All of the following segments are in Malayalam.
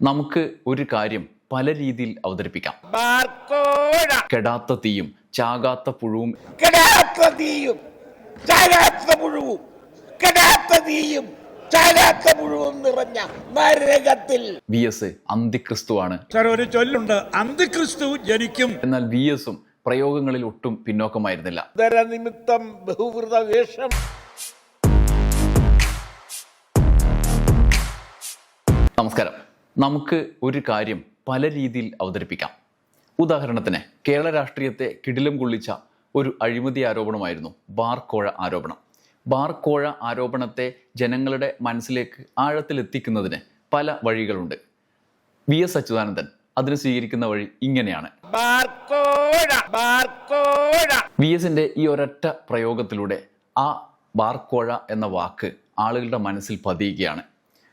നമുക്ക് ഒരു കാര്യം പല രീതിയിൽ അവതരിപ്പിക്കാം. കെടാത്ത തീയും ചാകാത്ത പുഴുവും. കെടാത്ത തീയും ചാകാത്ത പുഴുവും. കെടാത്ത തീയും ചാകാത്ത പുഴുവും നിറഞ്ഞ നരകത്തിൽ. V S അന്തിക്രിസ്തുവാണ്. സാർ ഒരു ചൊല്ലുണ്ട്. അന്തിക്രിസ്തു ജനിക്കും. എന്നാൽ വി എസും പ്രയോഗങ്ങളിൽ ഒട്ടും പിന്നോക്കമായിരുന്നില്ല. നിമിത്തം ബഹുവൃത വേഷം നമസ്കാരം. നമുക്ക് ഒരു കാര്യം പല രീതിയിൽ അവതരിപ്പിക്കാം. ഉദാഹരണത്തിന് കേരള രാഷ്ട്രീയത്തെ കിടിലം കൊള്ളിച്ച ഒരു അഴിമതി ആരോപണമായിരുന്നു ബാർക്കോഴ ആരോപണം. ബാർക്കോഴ ആരോപണത്തെ ജനങ്ങളുടെ മനസ്സിലേക്ക് ആഴത്തിലെത്തിക്കുന്നതിന് പല വഴികളുണ്ട്. വി എസ് അച്യുതാനന്ദൻ അതിന് സ്വീകരിക്കുന്ന വഴി ഇങ്ങനെയാണ്. വി എസിന്റെ ഈ ഒരൊറ്റ പ്രയോഗത്തിലൂടെ ആ ബാർക്കോഴ എന്ന വാക്ക് ആളുകളുടെ മനസ്സിൽ പതിയുകയാണ്.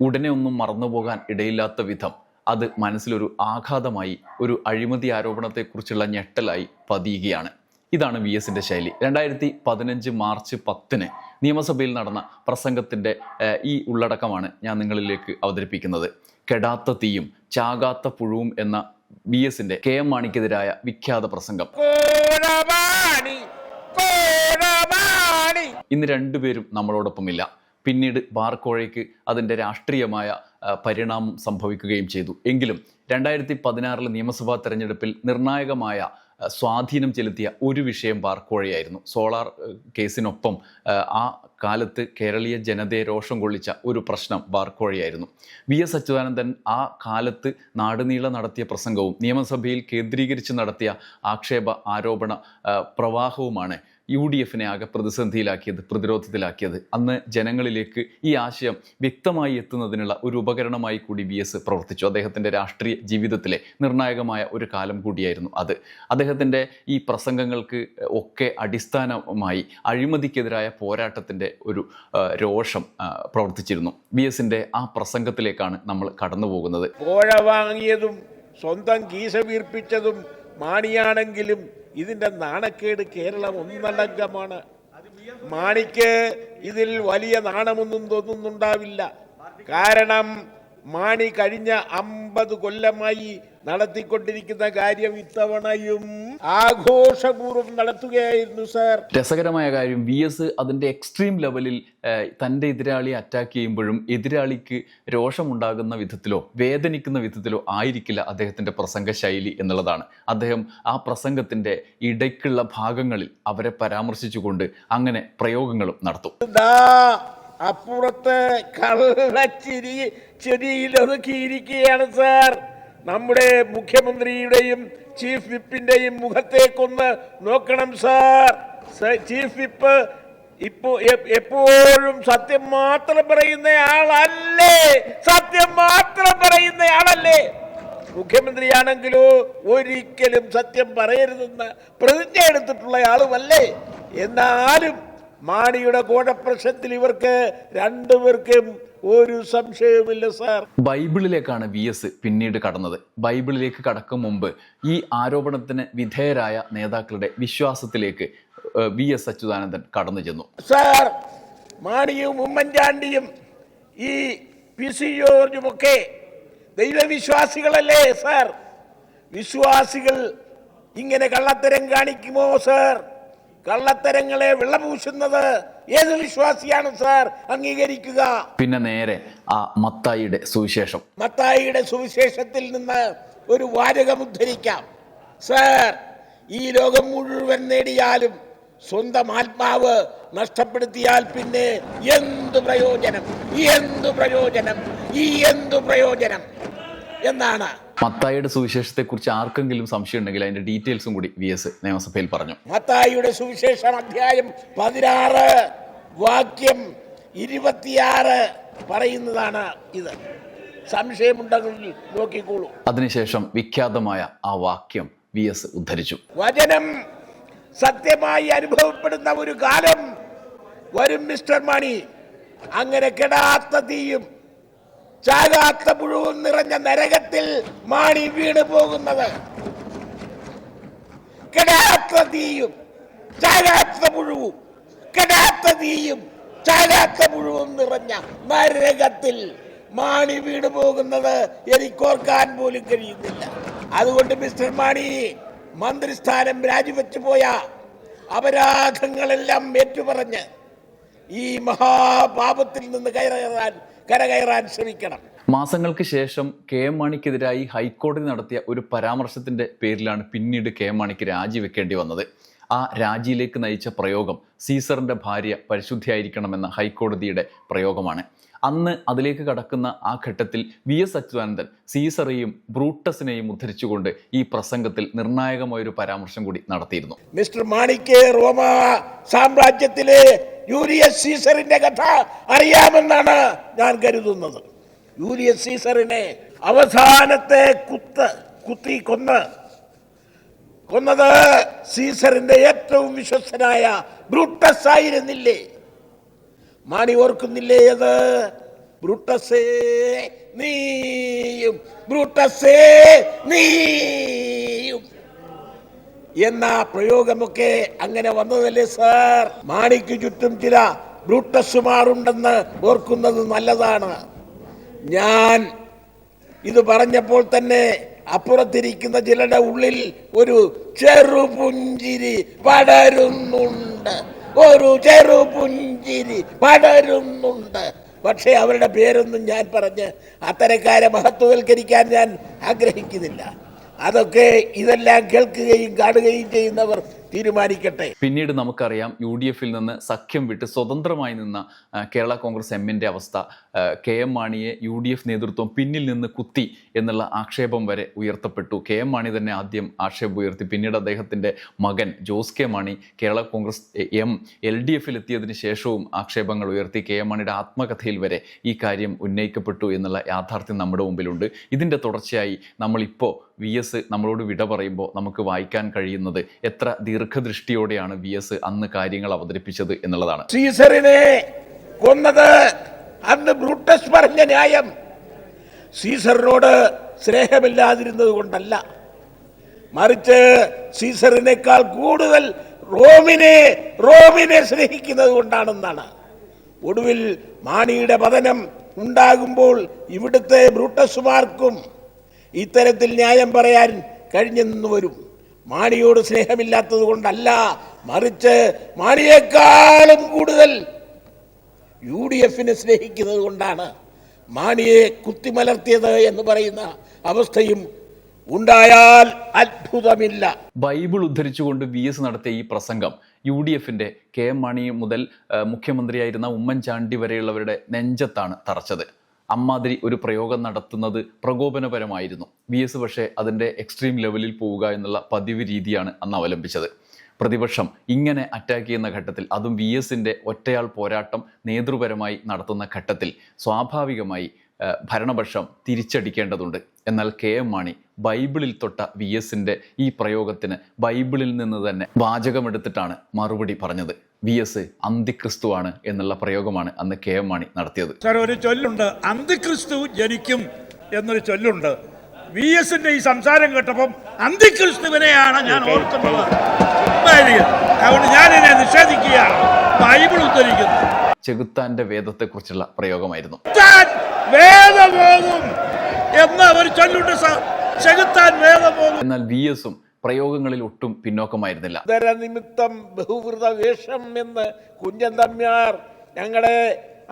ഉടനെ ഒന്നും മറന്നുപോകാൻ ഇടയില്ലാത്ത വിധം അത് മനസ്സിലൊരു ആഘാതമായി ഒരു അഴിമതി ആരോപണത്തെക്കുറിച്ചുള്ള ഞെട്ടലായി പതിയുകയാണ്. ഇതാണ് വി എസിന്റെ ശൈലി. രണ്ടായിരത്തി പതിനഞ്ച് മാർച്ച് പത്തിന് നിയമസഭയിൽ നടന്ന പ്രസംഗത്തിന്റെ ഈ ഉള്ളടക്കമാണ് ഞാൻ നിങ്ങളിലേക്ക് അവതരിപ്പിക്കുന്നത്. കെടാത്ത തീയും ചാകാത്ത പുഴുവും എന്ന ബി എസിന്റെ കെ എം മാണിക്കെതിരായ വിഖ്യാത പ്രസംഗം. ഇന്ന് രണ്ടുപേരും നമ്മളോടൊപ്പമില്ല. പിന്നീട് ബാർക്കോഴയ്ക്ക് അതിന്റെ രാഷ്ട്രീയമായ പരിണാമം സംഭവിക്കുകയും ചെയ്തു. എങ്കിലും രണ്ടായിരത്തി പതിനാറിലെ നിയമസഭാ തെരഞ്ഞെടുപ്പിൽ നിർണായകമായ സ്വാധീനം ചെലുത്തിയ ഒരു വിഷയം ബാർക്കോഴയായിരുന്നു. സോളാർ കേസിനൊപ്പം ആ കാലത്ത് കേരളീയ ജനതയെ രോഷം കൊള്ളിച്ച ഒരു പ്രശ്നം ബാർക്കോഴയായിരുന്നു. വി എസ് അച്യുതാനന്ദൻ ആ കാലത്ത് നാടുനീള നടത്തിയ പ്രസംഗവും നിയമസഭയിൽ കേന്ദ്രീകരിച്ച് നടത്തിയ ആക്ഷേപ ആരോപണ പ്രവാഹവുമാണ് യു ഡി എഫിനെ ആകെ പ്രതിസന്ധിയിലാക്കിയത് പ്രതിരോധത്തിലാക്കിയത്. അന്ന് ജനങ്ങളിലേക്ക് ഈ ആശയം വ്യക്തമായി എത്തുന്നതിനുള്ള ഒരു ഉപകരണമായി കൂടി വി എസ് പ്രവർത്തിച്ചു. അദ്ദേഹത്തിന്റെ രാഷ്ട്രീയ ജീവിതത്തിലെ നിർണായകമായ ഒരു കാലം കൂടിയായിരുന്നു അത്. അദ്ദേഹത്തിന്റെ ഈ പ്രസംഗങ്ങൾക്ക് ഒക്കെ അടിസ്ഥാനമായി അഴിമതിക്കെതിരായ പോരാട്ടത്തിന്റെ ഒരു രോഷം പ്രവർത്തിച്ചിരുന്നു. വി എസിന്റെ ആ പ്രസംഗത്തിലേക്കാണ് നമ്മൾ കടന്നു പോകുന്നത് വാങ്ങിയതും സ്വന്തം കീശ വീർപ്പിച്ചതും മാണിയാണെങ്കിലും ഇതിന്റെ നാണക്കേട് കേരളം ഒന്നടങ്കമാണ്. മാണിക്ക് ഇതിൽ വലിയ നാണമൊന്നും തോന്നുന്നുണ്ടാവില്ല. കാരണം മാണി കഴിഞ്ഞ അമ്പത് കൊല്ലമായി നടത്തിക്കൊണ്ടിരിക്കുന്ന കാര്യം ഇത്തവണയും ആഘോഷപൂർവം നടത്തുകയായിരുന്നു സാർ. രസകരമായ കാര്യം വി എസ് അതിന്റെ എക്സ്ട്രീം ലെവലിൽ തന്റെ എതിരാളിയെ അറ്റാക്ക് ചെയ്യുമ്പോഴും എതിരാളിക്ക് രോഷമുണ്ടാകുന്ന വിധത്തിലോ വേദനിക്കുന്ന വിധത്തിലോ ആയിരിക്കില്ല അദ്ദേഹത്തിന്റെ പ്രസംഗ ശൈലി എന്നുള്ളതാണ്. അദ്ദേഹം ആ പ്രസംഗത്തിന്റെ ഇടയ്ക്കുള്ള ഭാഗങ്ങളിൽ അവരെ പരാമർശിച്ചുകൊണ്ട് അങ്ങനെ പ്രയോഗങ്ങളും നടത്തും. അപ്പുറത്ത് കള്ളച്ചിരി ചെടിയിൽ ഒതുക്കിയിരിക്കുകയാണ് സാർ. നമ്മുടെ മുഖ്യമന്ത്രിയുടെയും ചീഫ് വിപ്പിന്റെയും മുഖത്തേക്കൊന്ന് നോക്കണം സാർ. ചീഫ് വിപ്പ് ഇപ്പോ എപ്പോഴും സത്യം മാത്രം പറയുന്ന ആളല്ലേ? സത്യം മാത്രം പറയുന്ന ആളല്ലേ? മുഖ്യമന്ത്രിയാണെങ്കിലോ ഒരിക്കലും സത്യം പറയരുതെന്ന് പ്രതിജ്ഞ എടുത്തിട്ടുള്ള ആളുമല്ലേ? എന്നാലും മാണിയുടെ കോടപ്രശ്നത്തിൽ ഇവർക്ക് രണ്ടുപേർക്കും ഒരു സംശയവുമില്ല സാർ. ബൈബിളിലേക്കാണ് വി എസ് പിന്നീട് കടന്നത്. ബൈബിളിലേക്ക് കടക്കും മുമ്പ് ഈ ആരോപണത്തിന് വിധേയരായ നേതാക്കളുടെ വിശ്വാസത്തിലേക്ക് വി എസ് അച്യുതാനന്ദൻ കടന്നു ചെന്നു. സാർ മാണിയും ഉമ്മൻചാണ്ടിയും ഈ പി സി ജോർജുമൊക്കെ ദൈവവിശ്വാസികളല്ലേ സാർ? വിശ്വാസികൾ ഇങ്ങനെ കള്ളത്തരം കാണിക്കുമോ സാർ? കള്ളത്തരങ്ങളെ വെള്ളപൂശുന്നത് ഏത് വിശ്വാസിയാണ് സാർ? അംഗീകരിക്കുക. പിന്നെ നേരെ ആ മത്തായിയുടെ സുവിശേഷം. മത്തായിയുടെ സുവിശേഷത്തിൽ നിന്ന് ഒരു വാചകം ഉദ്ധരിക്കാം. സാർ ഈ ലോകം മുഴുവൻ നേടിയാലും സ്വന്തം ആത്മാവ് നഷ്ടപ്പെടുത്തിയാൽ പിന്നെ എന്തു പ്രയോജനം? എന്തു പ്രയോജനം? ഈ എന്തു പ്രയോജനം? എന്നാണ് മത്തായിയുടെ സുവിശേഷത്തെക്കുറിച്ച് ആർക്കെങ്കിലും സംശയം ഉണ്ടെങ്കിൽ അതിന്റെ ഡീറ്റെയിൽസും കൂടി വി എസ് നിയമസഭയിൽ പറഞ്ഞു. മത്തായിയുടെ സുവിശേഷം അധ്യായം പതിനാറ് വാക്യം ഇരുപത്തിയാറ് പറയുന്നതാണ് ഇത്. സംശയമുണ്ടെങ്കിൽ നോക്കിക്കോളൂ. അതിനുശേഷം വിഖ്യാതമായ ആ വാക്യം വി എസ് ഉദ്ധരിച്ചു. വചനം സത്യമായി അനുഭവപ്പെടുന്ന ഒരു കാലം വരും മിസ്റ്റർ മണി. അങ്ങനെ കെടാത്ത തീയും ചാകാത്ത പുഴുവും നിറഞ്ഞ നരകത്തിൽ മാണി വീണ് പോകുന്നത്. കെടാത്ത തീയും ചാകാത്ത പുഴുവും കെടാത്ത തീയും ചാകാത്ത പുഴുവും നിറഞ്ഞ നരകത്തിൽ മാണി വീണ് പോകുന്നത് എനിക്കോർക്കാൻ പോലും കഴിയുന്നില്ല. അതുകൊണ്ട് മിസ്റ്റർ മാണി മന്ത്രിസ്ഥാനം രാജിവെച്ചു പോയ അപരാധങ്ങളെല്ലാം ഏറ്റുപറഞ്ഞ് ഈ മഹാപാപത്തിൽ നിന്ന് കയറാൻ കരകയറാൻ ശ്രമിക്കണം. മാസങ്ങൾക്ക് ശേഷം കെ എം മാണിക്കെതിരായി ഹൈക്കോടതി നടത്തിയ ഒരു പരാമർശത്തിന്റെ പേരിലാണ് പിന്നീട് കെ എം മാണിക്ക് രാജിവെക്കേണ്ടി വന്നത്. ആ രാജിയിലേക്ക് നയിച്ച പ്രയോഗം സീസറിന്റെ ഭാര്യ പരിശുദ്ധിയായിരിക്കണമെന്ന ഹൈക്കോടതിയുടെ പ്രയോഗമാണ്. അന്ന് അതിലേക്ക് കടക്കുന്ന ആ ഘട്ടത്തിൽ വി എസ് അച്യുതാനന്ദൻ സീസറെയും ബ്രൂട്ടസിനെയും ഉദ്ധരിച്ചുകൊണ്ട് ഈ പ്രസംഗത്തിൽ നിർണായകമായൊരു പരാമർശം കൂടി നടത്തിയിരുന്നു. മിസ്റ്റർ മാണിക്ക് റോമ സാമ്രാജ്യത്തിലെ യൂലിയസ് സീസറിന്റെ കഥ അറിയാമെന്നാണ് ഞാൻ കരുതുന്നത്. യൂലിയസ് സീസറിനെ അവസാനത്തെ കുത്ത് കുത്തി കൊന്ന് കൊന്നത് സീസറിന്റെ ഏറ്റവും വിശ്വസ്തനായ ബ്രൂട്ടസ് ആയിരുന്നില്ലേ? മാണി ഓർക്കുന്നില്ലേ അത്? ബ്രൂട്ടസേ നീയും ബ്രൂട്ടസേ നീയും. എന്ന പ്രയോഗമൊക്കെ അങ്ങനെ വന്നതല്ലേ സാർ? മാണിക്ക് ചുറ്റും ചില ബ്രൂട്ടസുമാറുണ്ടെന്ന് ഓർക്കുന്നത് നല്ലതാണ്. ഞാൻ ഇത് പറഞ്ഞപ്പോൾ തന്നെ അപ്പുറത്തിരിക്കുന്ന ചിലരുടെ ഉള്ളിൽ ഒരു ചെറുപുഞ്ചിരി പടരുന്നുണ്ട്. ഒരു ചെറുപുഞ്ചിരി പടരുന്നുണ്ട്. പക്ഷേ അവരുടെ പേരൊന്നും ഞാൻ പറഞ്ഞ് അത്തരക്കാരെ മഹത്വവൽക്കരിക്കാൻ ഞാൻ ആഗ്രഹിക്കുന്നില്ല. അതൊക്കെ ഇതെല്ലാം കേൾക്കുകയും കാണുകയും ചെയ്യുന്നവർ തീരുമാനിക്കട്ടെ. പിന്നീട് നമുക്കറിയാം യു ഡി എഫിൽ നിന്ന് സഖ്യം വിട്ട് സ്വതന്ത്രമായി നിന്ന കേരള കോൺഗ്രസ് എമ്മിന്റെ അവസ്ഥ. കെ എം മാണിയെ യു ഡി എഫ് നേതൃത്വം പിന്നിൽ നിന്ന് കുത്തി എന്നുള്ള ആക്ഷേപം വരെ ഉയർത്തപ്പെട്ടു. കെ എം മാണി തന്നെ ആദ്യം ആക്ഷേപം ഉയർത്തി. പിന്നീട് അദ്ദേഹത്തിന്റെ മകൻ Jose K Mani Kerala Congress M L D എഫിൽ എത്തിയതിന് ശേഷവും ആക്ഷേപങ്ങൾ ഉയർത്തി. കെ എം മാണിയുടെ ആത്മകഥയിൽ വരെ ഈ കാര്യം ഉന്നയിക്കപ്പെട്ടു എന്നുള്ള യാഥാർത്ഥ്യം നമ്മുടെ മുമ്പിലുണ്ട്. ഇതിന്റെ തുടർച്ചയായി നമ്മളിപ്പോൾ വി എസ് നമ്മളോട് വിട പറയുമ്പോൾ നമുക്ക് വായിക്കാൻ കഴിയുന്നത് എത്ര ദീർഘദൃഷ്ടിയോടെയാണ് വി എസ് അന്ന് കാര്യങ്ങൾ അവതരിപ്പിച്ചത് എന്നുള്ളതാണ്. സീസറിനെ കൊന്നത് അന്ന് ബ്രൂട്ടസ് പറഞ്ഞ ന്യായം. സീസറിനോട് സ്നേഹമില്ലാതിരുന്നത് കൊണ്ടല്ല. മറിച്ച് സീസറിനേക്കാൾ കൂടുതൽ റോമിനെ റോമിനെ സ്നേഹിക്കുന്നത് കൊണ്ടാണെന്നാണ്. ഒടുവിൽ മാണിയുടെ പതനം ഉണ്ടാകുമ്പോൾ ഇവിടുത്തെ ബ്രൂട്ടസുമാർക്കും ഇത്തരത്തിൽ ന്യായം പറയാൻ കഴിഞ്ഞെന്ന് വരും. മാണിയോട് സ്നേഹമില്ലാത്തത് കൊണ്ടല്ല മറിച്ച് മാണിയേക്കാളും കൂടുതൽ യു ഡി എഫിനെ സ്നേഹിക്കുന്നത് കൊണ്ടാണ് മാണിയെ കുത്തിമലർത്തിയത് എന്ന് പറയുന്ന അവസ്ഥയും ഉണ്ടായാൽ അത്ഭുതമില്ല. ബൈബിൾ ഉദ്ധരിച്ചുകൊണ്ട് വി എസ് നടത്തിയ ഈ പ്രസംഗം യു ഡി എഫിന്റെ കെ എം മാണി മുതൽ മുഖ്യമന്ത്രിയായിരുന്ന ഉമ്മൻചാണ്ടി വരെയുള്ളവരുടെ നെഞ്ചത്താണ് തറച്ചത്. അമ്മാതിരി ഒരു പ്രയോഗം നടത്തുന്നത് പ്രകോപനപരമായിരുന്നു. വി എസ് പക്ഷേ അതിന്റെ എക്സ്ട്രീം ലെവലിൽ പോവുക എന്നുള്ള പതിവ് രീതിയാണ് അന്ന് അവലംബിച്ചത്. പ്രതിപക്ഷം ഇങ്ങനെ അറ്റാക്ക് ചെയ്യുന്ന ഘട്ടത്തിൽ അതും വി എസിന്റെ ഒറ്റയാൾ പോരാട്ടം നേതൃപരമായി നടത്തുന്ന ഘട്ടത്തിൽ സ്വാഭാവികമായി ഭരണപക്ഷം തിരിച്ചടിക്കേണ്ടതുണ്ട്. എന്നാൽ കെ എം മാണി ബൈബിളിൽ തൊട്ട വി എസിന്റെ ഈ പ്രയോഗത്തിന് ബൈബിളിൽ നിന്ന് തന്നെ വാചകമെടുത്തിട്ടാണ് മറുപടി പറഞ്ഞത്. വി എസ് അന്തിക്രിസ്തുവാണ് എന്നുള്ള പ്രയോഗമാണ് അന്ന് കെ എം മാണി നടത്തിയത്. സാർ ഒരു ചൊല്ലുണ്ട് അന്തിക്രിസ്തു ജനിക്കും എന്നൊരു ചൊല്ലുണ്ട്. വി എസിന്റെ ഈ സംസാരം കേട്ടപ്പം അന്തിക്രിസ്തുവിനെയാണ് ഞാൻ ഓർക്കുന്നത്. അതുകൊണ്ട് ഞാൻ ഇതിനെ നിഷേധിക്കുകയാണ്. ബൈബിൾ ഉദ്ധരിക്കുന്നു. ചെകുത്താന്റെ വേദത്തെക്കുറിച്ചുള്ള പ്രയോഗമായിരുന്നു. വേദം വേദമോകും എന്ന ഒരു ചൊല്ലുണ്ട് സാർ. ചെകുത്താൻ വേദമോകും എന്നാൽ വി എസും പ്രയോഗങ്ങളിൽ ഒട്ടും പിന്നോക്കമായിരുന്നില്ല. നിമിത്തം ബഹുവൃത വേഷം എന്ന് കുഞ്ഞൻ തമ്പ്യാർ ഞങ്ങളുടെ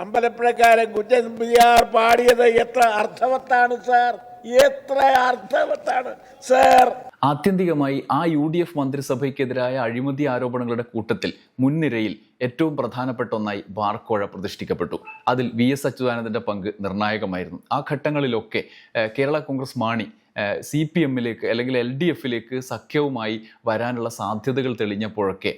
അമ്പലപ്പുഴക്കാരൻ കുഞ്ഞൻ തമ്പ്യാർ പാടിയത് എത്ര അർത്ഥവത്താണ് സാർ? എത്ര അർത്ഥവത്താണ് സാർ? ആത്യന്തികമായി ആ യു ഡി എഫ് മന്ത്രിസഭയ്ക്കെതിരായ അഴിമതി ആരോപണങ്ങളുടെ കൂട്ടത്തിൽ മുൻനിരയിൽ ഏറ്റവും പ്രധാനപ്പെട്ട ഒന്നായി ബാർക്കോഴ പ്രതിഷ്ഠിക്കപ്പെട്ടു. അതിൽ വി എസ് അച്യുതാനന്ദന്റെ പങ്ക് നിർണായകമായിരുന്നു. ആ ഘട്ടങ്ങളിലൊക്കെ Kerala Congress Mani C P എമ്മിലേക്ക് അല്ലെങ്കിൽ എൽ ഡി എഫിലേക്ക് സഖ്യവുമായി വരാനുള്ള സാധ്യതകൾ തെളിഞ്ഞപ്പോഴൊക്കെ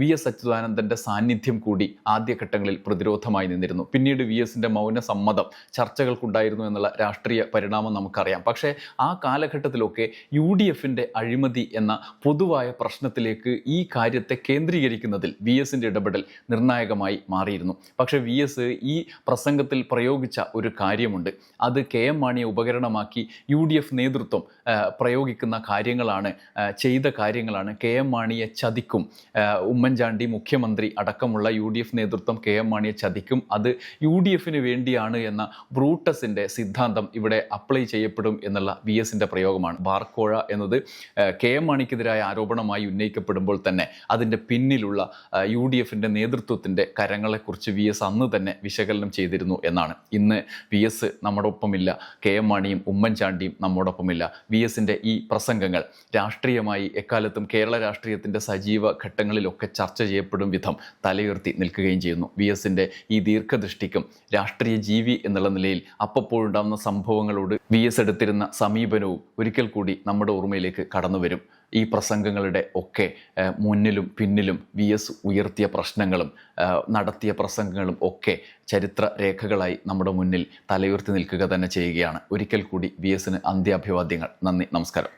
വി എസ് അച്യുതാനന്ദന്റെ സാന്നിധ്യം കൂടി ആദ്യഘട്ടങ്ങളിൽ പ്രതിരോധമായി നിന്നിരുന്നു. പിന്നീട് വി എസിന്റെ മൗന സമ്മതം ചർച്ചകൾക്കുണ്ടായിരുന്നു എന്നുള്ള രാഷ്ട്രീയ പരിണാമം നമുക്കറിയാം. പക്ഷേ ആ കാലഘട്ടത്തിലൊക്കെ യു ഡി എഫിന്റെ അഴിമതി എന്ന പൊതുവായ പ്രശ്നത്തിലേക്ക് ഈ കാര്യത്തെ കേന്ദ്രീകരിക്കുന്നതിൽ വി എസിന്റെ ഇടപെടൽ നിർണായകമായി മാറിയിരുന്നു. പക്ഷേ വി എസ് ഈ പ്രസംഗത്തിൽ പ്രയോഗിച്ച ഒരു കാര്യമുണ്ട്. അത് കെ എം മാണിയെ ഉപകരണമാക്കി യു ഡി എഫ് നേതൃത്വം ആ, പ്രയോഗിക്കുന്ന കാര്യങ്ങളാണ് ചെയ്ത കാര്യങ്ങളാണ് കെ എം മാണിയെ ചതിക്കും. ഉമ്മൻചാണ്ടി മുഖ്യമന്ത്രി അടക്കമുള്ള യു ഡി എഫ് നേതൃത്വം കെ എം മാണിയെ ചതിക്കും. അത് യു ഡി എഫിന് വേണ്ടിയാണ് എന്ന ബ്രൂട്ടസിന്റെ സിദ്ധാന്തം ഇവിടെ അപ്ലൈ ചെയ്യപ്പെടും എന്നുള്ള വി എസിന്റെ പ്രയോഗമാണ്. ബാർക്കോഴ എന്നത് കെ എം മാണിക്കെതിരായ ആരോപണമായി ഉന്നയിക്കപ്പെടുമ്പോൾ തന്നെ അതിന്റെ പിന്നിലുള്ള യു ഡി എഫിന്റെ നേതൃത്വത്തിന്റെ കരങ്ങളെക്കുറിച്ച് വി എസ് അന്ന് തന്നെ വിശകലനം ചെയ്തിരുന്നു എന്നാണ്. ഇന്ന് വി എസ് നമ്മുടെ ഒപ്പമില്ല കെ എം മാണിയും ഉമ്മൻചാണ്ടിയും നമ്മോടൊപ്പമില്ല വി എസിന്റെ ഈ പ്രസംഗങ്ങൾ രാഷ്ട്രീയമായി എക്കാലത്തും കേരള രാഷ്ട്രീയത്തിന്റെ സജീവ ഘട്ടങ്ങളിലൊക്കെ ചർച്ച ചെയ്യപ്പെടും വിധം തലയുയർത്തി നിൽക്കുകയും ചെയ്യുന്നു. വി എസിന്റെ ഈ ദീർഘദൃഷ്ടിക്കും രാഷ്ട്രീയ ജീവി എന്നുള്ള നിലയിൽ അപ്പപ്പോഴുണ്ടാകുന്ന സംഭവങ്ങളോട് വി എസ് എടുത്തിരുന്ന സമീപനവും ഒരിക്കൽ കൂടി നമ്മുടെ ഓർമ്മയിലേക്ക് കടന്നു വരും. ഈ പ്രസംഗങ്ങളുടെ ഒക്കെ മുന്നിലും പിന്നിലും വി എസ് ഉയർത്തിയ പ്രശ്നങ്ങളും നടത്തിയ പ്രസംഗങ്ങളും ഒക്കെ ചരിത്ര രേഖകളായി നമ്മുടെ മുന്നിൽ തലയുയർത്തി നിൽക്കുക തന്നെ ചെയ്യുകയാണ്. ഒരിക്കൽ കൂടി വി എസിന് അന്ത്യാഭിവാദ്യങ്ങൾ. നന്ദി നമസ്കാരം.